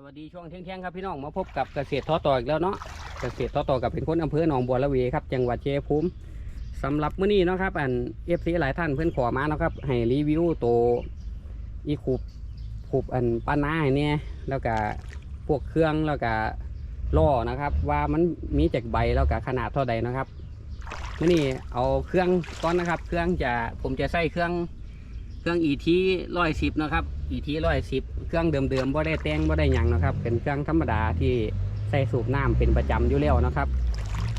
สวัสดีช่วงเที่ยงๆครับพี่น้องมาพบกับเกษตรท้อต่ออีกแล้วเนาะเกษตรท้อต่อกับเป็นคนอำเภอหนองบัวระเวครับจังหวัดเชัยงภูมิสำหรับมื้อนี้เนาะครับอันเอฟซีหลายท่านเพื่อนขอมาเนาะครับให้รีวิวตัวอีคูบคูบอันป้านาเนี่ยแล้วก็พวกเครื่องแล้วก็ล่อนะครับ ว่ามันมีจากใบแล้วก็ขนาดเท่าใดนะครับมื้อนี้เอาเครื่องก้อนนะครับ เครื่องจะผมจะใส่เครื่อง เครื่องอีทีร้อยสิบนะครับ อีทีร้อยสิบเครื่องเดิมๆบ่ได้แต่งบ่ได้หยังนะครับ เป็นเครื่องธรรมดาที่ใส่สูบน้ำเป็นประจำอยู่แล้วนะครับ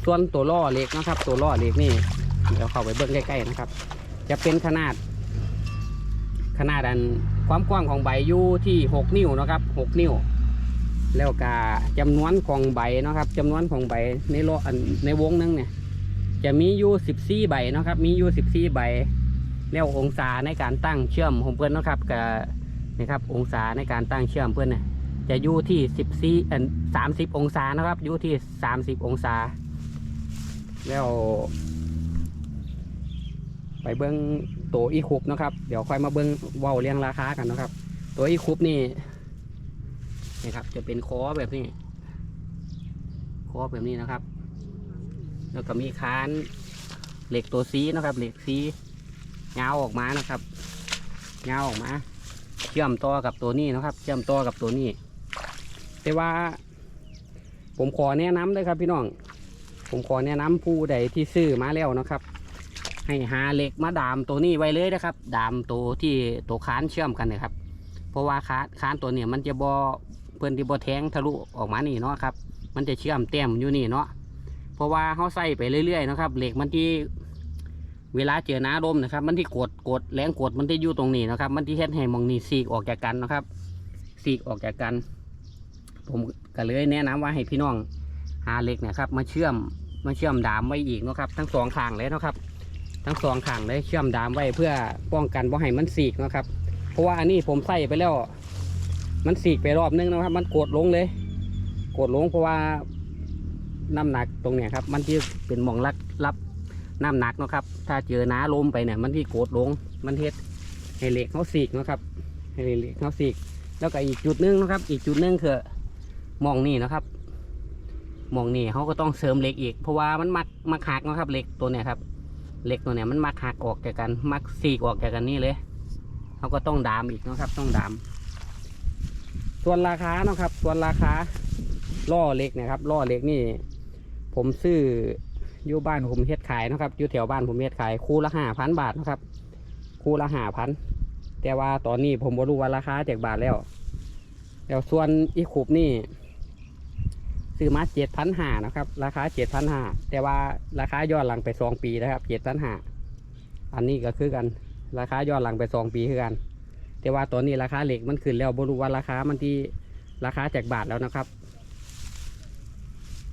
ส่วนตัวล่อเหล็กนะครับ ตัวล่อเหล็กนี่เดี๋ยวเข้าไปเบิ้งใกล้ๆนะครับ จะเป็นขนาด ขนาดอันความกว้างของใบอยู่ที่ 6 นิ้วนะครับ 6 นิ้ว แล้วก็จำนวนของใบนะครับจำนวนของใบในโลอันในวงนึงเนี่ย จะมีอยู่ 14 ใบนะครับ มีอยู่ 14 ใบ แล้วองศาในการตั้งเชื่อมของเพื่อนนะครับกับนะครับองศาในการตั้งเชื่อมเพื่อนเนี่ยจะอยู่ที่สิบสี่อันสามสิบองศานะครับอยู่ที่สามสิบองศา แล้ว ไปเบิ้งตัวอีคุบนะครับ เดี๋ยวค่อยมาเบิ้งว้าเรียงราคากันนะครับ ตัวอีคุบนี่นี่ครับ จะเป็นคอแบบนี้คอแบบนี้นะครับ แล้วก็มีคานเหล็กตัวซีนะครับ เหล็กซี เงาออกมานะครับเงาออกมา เชื่อมต่อกับตัวนี้นะครับ เชื่อมต่อกับตัวนี้ แต่ว่า ผมขอแนะนำเลยครับพี่น้อง ผมขอแนะนำผู้ใดที่ซื้อมาแล้วนะครับ ให้หาเหล็กมาดามตัวนี้ไว้เลยนะครับ ดามตัวที่ตัวค้านเชื่อมกันนะครับ เพราะว่าค้านค้านตัวเนี่ยมันจะบอเพื่อนที่บอแทงทะลุออกมานี่เนาะครับ มันจะเชื่อมเต็มอยู่นี่เนาะเพราะว่าเขาใส่ไปเรื่อยๆนะครับเหล็กมันที่ เวลาเจอน้าลมนะครับ มันที่กดกดแรงกดมันที่อยู่ตรงนี้นะครับ มันที่เฮ็ดให้มองนี่สีกออกจากกันนะครับ สีกออกจากกัน ผมก็เลยแนะนำว่าให้พี่น้องหาเหล็กนะครับ มาเชื่อมมาเชื่อมดามไว้อีกนะครับ ทั้งสองข้างเลยนะครับ ทั้งสองข้างเลยเชื่อมดามไว้เพื่อป้องกันว่าให้มันสีกนะครับ เพราะว่าอันนี้ผมใส่ไปแล้ว มันสีกไปรอบนึงนะครับ มันกดลงเลย กดลงเพราะว่าน้ำหนักตรงเนี้ยครับ มันที่เป็นมองรับรับ น้ำหนักเนาะครับ ถ้าเจอน้าลมไปเนี่ยมันที่โกดลง มันเฮ็ดให้เหล็กเขาสีกเนาะครับให้เหล็กเขาสีก แล้วก็อีกจุดหนึงนะครับ อีกจุดหนึงคือมองนี่นะครับมองนี่เขาก็ต้องเสริมเหล็กอีก เพราะว่ามันมักมักหักนะครับเหล็กตัวเนี้ยครับเหล็กตัวเนี้ยมันมักหักออกจากกัน มักสีกออกจากกันนี่เลยเขาก็ต้องดามอีกนะครับ ต้องดาม ส่วนราคาเนาะครับ ส่วนราคาล่อเหล็กนะครับล่อเหล็กนี่ ผมซื้อ อยู่บ้านผมเฮ็ดขายนะครับอยู่แถวบ้านผมเฮ็ดขายคู่ละห้าพันบาทนะครับคู่ละห้าพันแต่ว่าตอนนี้ผมบ่รู้ว่าราคาจากบาทแล้วแล้วส่วนอีขุบนี่ซื้อมาเจ็ดพันห้านะครับ ราคาเจ็ดพันห้าแต่ว่าราคาย้อนหลังไปสองปีนะครับเจ็ดพันห้าอันนี้ก็คือกัน ราคาย้อนหลังไปสองปีคือกัน แต่ว่าตอนนี้ราคาเหล็กมันขึ้นแล้วบ่รู้ว่าราคามันที่ราคาจากบาทแล้วนะครับ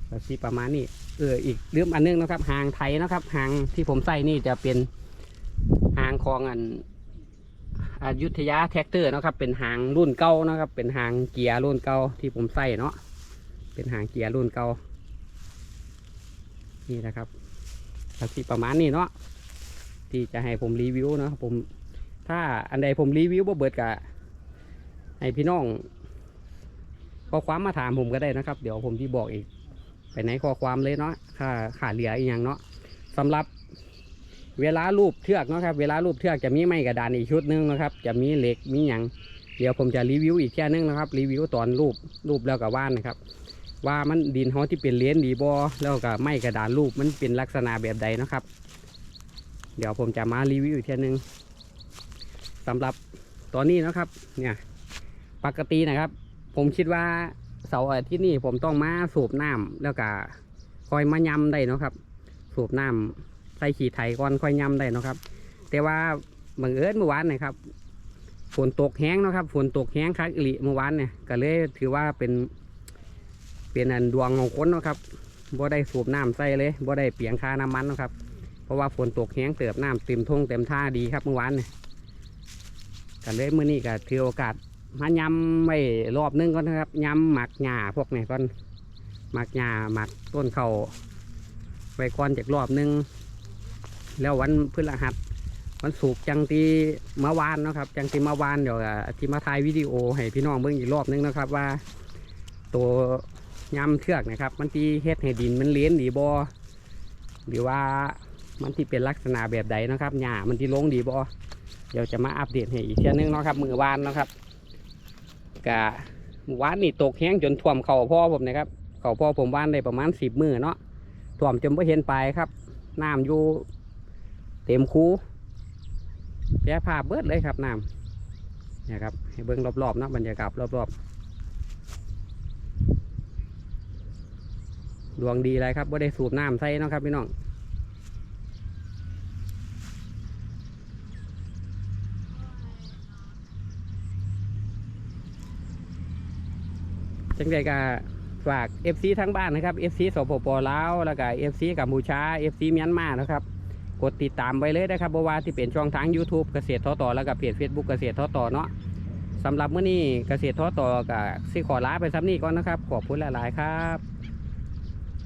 ก็สิประมาณนี้เอออีกเรื่องอันนึงนะครับหางไทยนะครับหางที่ผมใส่นี่จะเป็นหางของอันอยุธยาแท็กเตอร์นะครับ เป็นหางรุ่นเก่านะครับ เป็นหางเกียร์รุ่นเก่าที่ผมใส่เนาะเป็นหางเกียร์รุ่นเก่านี่นะครับก็สิประมาณนี้เนาะที่จะให้ผมรีวิวเนาะผมถ้าอันใดผมรีวิวบ่เบิดกะให้พี่น้องข้อความมาถามผมก็ได้นะครับ เดี๋ยวผมที่บอกอีก ไปในข้อความเลยเนาะค่าขาเหลืออีกอย่างเนาะสำหรับเวลารูปเทือกเนาะครับ เวลารูปเทือกจะมีไม้กระดานอีกชุดหนึงนะครับ จะมีเหล็กมีอย่างเดี๋ยวผมจะรีวิวอีกแค่นึงนะครับรีวิวตอนรูปรูปแล้วกับว่านนะครับ ว่ามันดินเขาที่เป็นเหรียญดีบอแล้วก็ไม้กระดานรูปมันเป็นลักษณะแบบใดนะครับ เดี๋ยวผมจะมารีวิวอีกแค่นึงสำหรับตอนนี้นะครับเนี่ยปกตินะครับ ผมคิดว่า เสาร์อาทิตย์นี่ผมต้องมาสูบน้ำแล้วก็คอยมายำได้เนาะครับ สูบน้ำใส่ขี่ไถก่อนค่อยยำได้เนาะครับ แต่ว่าบังเอิญเมื่อวานนะครับฝนตกแห้งเนาะครับฝนตกแห้งคักอิลิเมื่อวานเนี่ยก็เลยถือว่าเป็น เป็นอันดวงของคนเนาะครับบ่ได้สูบน้ำใส่เลยบ่ได้เปลียงค่าน้ำมันเนาะครับ เพราะว่าฝนตกแห้งเติบน้ำเต็มทงเต็มท่าดีครับเมื่อวานเนี่ยก็เลยเมื่อนี้ก็ถือโอกาส มายำไว้รอบนึงก่อนนะครับยำหมักหญ้าพวกนี้ก่อนหมักหญ้าหมักต้นเขาไว้ก่อนจากรอบนึง แล้ววันพฤหัสวันศุกร์จังตีเมาวานนะครับจังตีเมาวานเดี๋ยวที่มาถ่ายวิดีโอให้พี่น้องเบิ่งอีกรอบนึงนะครับว่า ตัวยำเชือกนะครับ มันที่เฮ็ดให้ดินมันเลี้ยนดีบอหรือว่ามันที่เป็นลักษณะแบบใดนะครับหญ้ามันที่ลงดีบอเดี๋ยวจะมาอัปเดตให้อีกเช่นนึงนะครับมือวานนะครับ กะวานนี่ตกแห้งจนท่วมเข่าพ่อผมนะครับเข่าพ่อผมวานได้ประมาณสิบมือเนาะท่วมจนไม่เห็นปลายครับน้ำอยู่เต็มคูแพ้ภาพเบิดเลยครับน้ำเนี่ยครับให้เบิ้งรอบๆนะบรรยากาศรอบๆดวงดีเลยครับว่าได้สูบน้ำใส่เนาะครับพี่น้อง จังใดก็ฝาก FC ทั้งบ้านนะครับ FC สปปลาวแล้วก็ FC กัมพูชา FC เมียนมานะครับ กดติดตามไปเลยนะครับเพราะว่าที่เป็นช่องทาง YouTube เกษตรทอต่อแล้วก็เพจ Facebook เกษตรทอต่อเนาะสำหรับมื้อนี้เกษตรทอต่อกับสิขอลาไปซ้ำนี้ก่อนนะครับ ขอบคุณหลาย ๆ ครับ